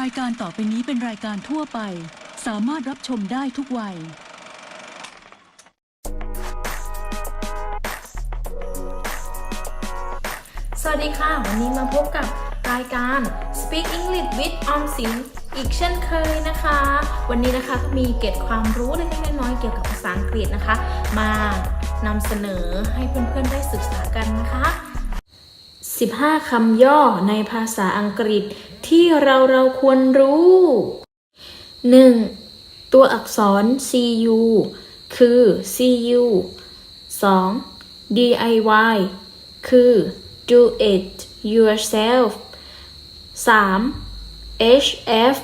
รายการต่อไปนี้เป็นรายการทั่วไป สามารถรับชมได้ทุกวัย สวัสดีค่ะ วันนี้มาพบกับรายการ Speak English with ออมสินอีกเช่นเคยนะคะ วันนี้นะคะก็มีเก็ดความรู้เล็กๆน้อยๆเกี่ยวกับภาษาอังกฤษนะคะ มานำเสนอให้เพื่อนๆได้ศึกษา 15 คำย่อในภาษาอังกฤษที่เราเราควรรู้ 1. ตัวอักษร cu คือ cu 2. DIY คือ do it yourself 3. HF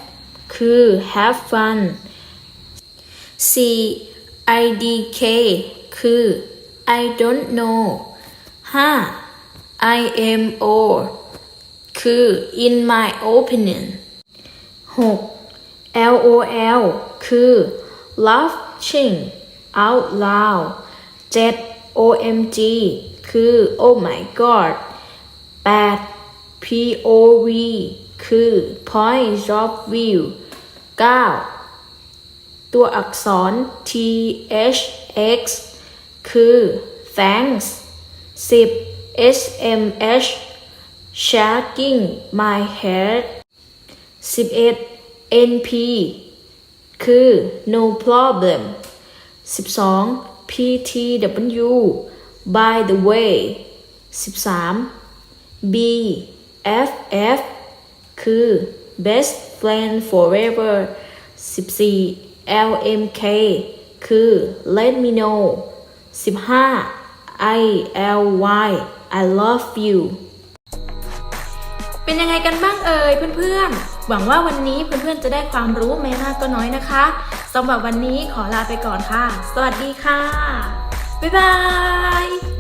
คือ have fun 4. IDK คือ I don't know 5. IMO คือ in my opinion 6. LOL คือ laughing out loud 7. OMG คือ oh my god 8. POV คือ point of view 9. ตัวอักษร THX คือ thanks 10. SMH shaking my head 11. NP คือ no problem 12. PTW by the way 13. BFF คือ best friend forever 14. LMK คือ let me know 15. ILY I love you เป็นยังไงกันบ้างเอ่ยเพื่อนๆ หวังว่าวันนี้เพื่อนๆจะได้ความรู้ไม่มากก็น้อยนะคะสำหรับวันนี้ขอลาไปก่อนค่ะ สวัสดีค่ะ บ๊ายบาย